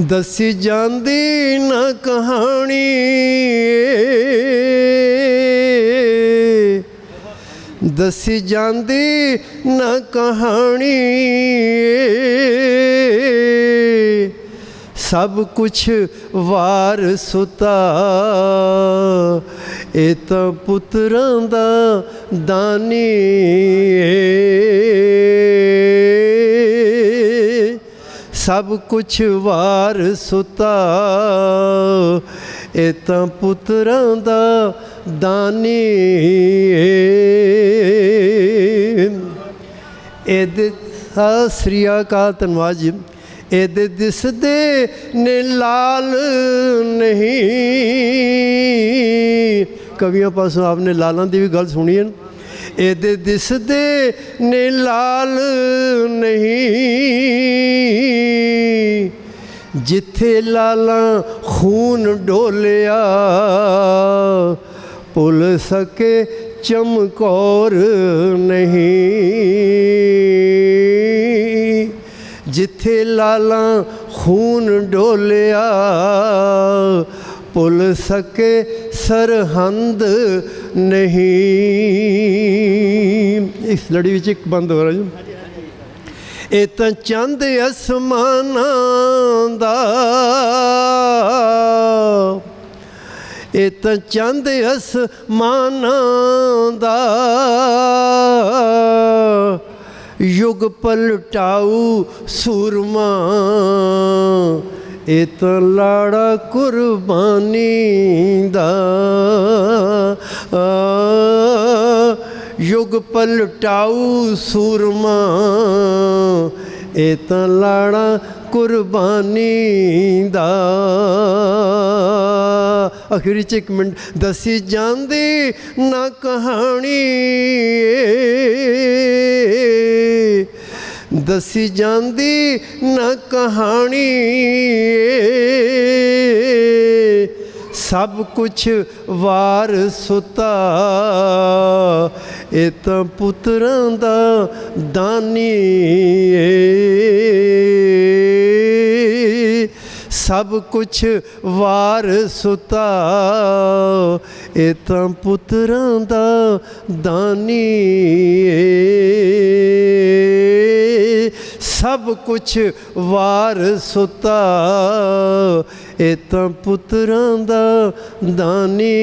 ਦੱਸੀ ਜਾਂਦੀ ਨਾ ਕਹਾਣੀ। ਦੱਸੀ ਜਾਂਦੀ ਨਾ ਕਹਾਣੀ। ਸਭ ਕੁਛ ਵਾਰ ਸੁਤਾ। ਇਹ ਤਾਂ ਪੁੱਤਰਾਂ ਦਾ ਦਾਨੀ ਸਭ ਕੁਛ ਵਾਰ ਸੁਤਾ। ਇਹ ਤਾਂ ਪੁੱਤਰਾਂ ਦਾ ਦਾਨੀ ਏ। ਇਹਦੇ ਸਤਿ ਸ੍ਰੀ ਅਕਾਲ, ਧੰਨਵਾਦ ਜੀ। ਇਹਦੇ ਦਿਸਦੇ ਨੇ ਲਾਲ ਨਹੀਂ। ਕਵੀਆਂ ਪਾਸੋਂ ਆਪਨੇ ਲਾਲਾਂ ਦੀ ਵੀ ਗੱਲ ਸੁਣੀ ਹੈ ਇਹਦੇ ਦਿਸਦੇ ਨੇ ਲਾਲ ਨਹੀਂ। ਜਿੱਥੇ ਲਾਲਾਂ ਖੂਨ ਡੋਲਿਆ ਪੁੱਲ ਸਕੇ ਚਮਕੌਰ ਨਹੀਂ। ਜਿੱਥੇ ਲਾਲਾਂ ਖੂਨ ਡੋਲਿਆ, ਭੁੱਲ ਸਕੇ ਸਰਹੰਦ ਨਹੀਂ। ਇਸ ਲੜੀ ਵਿੱਚ ਇੱਕ ਬੰਦ ਹੋ ਰਿਹਾ ਜੀ। ਇਹ ਤਾਂ ਚੰਦ ਅਸਮਾਨਾਂ ਦਾ। ਇਹ ਤਾਂ ਚੰਦ ਅਸਮਾਨਾਂ ਦਾ। ਯੁਗ ਪਲਟਾਊ ਸੂਰਮਾ। ਇਹ ਤਾਂ ਲਾੜਾ ਕੁਰਬਾਨੀ ਦਾ ਆ, ਯੁਗ ਪਲਟਾਊ ਸੂਰਮਾ। ਇਹ ਤਾਂ ਲਾੜਾ ਕੁਰਬਾਨੀ ਦਾ ਅਖੀਰੀ ਚ ਇੱਕ ਮਿੰਟ ਦੱਸੀ ਜਾਂਦੀ ਨਾ ਕਹਾਣੀ। ਦੱਸੀ ਜਾਂਦੀ ਨਾ ਕਹਾਣੀ। ਸਭ ਕੁਛ ਵਾਰ ਸੁਤਾ। ਇਹ ਤਾਂ ਪੁੱਤਰਾਂ ਦਾ ਦਾਨੀ ਏ। ਸਭ ਕੁਛ ਵਾਰ ਸੁਤਾ। ਇਹ ਤਾਂ ਪੁੱਤਰਾਂ ਦਾ ਦਾਨੀ ਏ। ਸਭ ਕੁਛ ਵਾਰ ਸੁਤਾ। ਇਹ ਤਾਂ ਪੁੱਤਰਾਂ ਦਾ ਦਾਨੀ।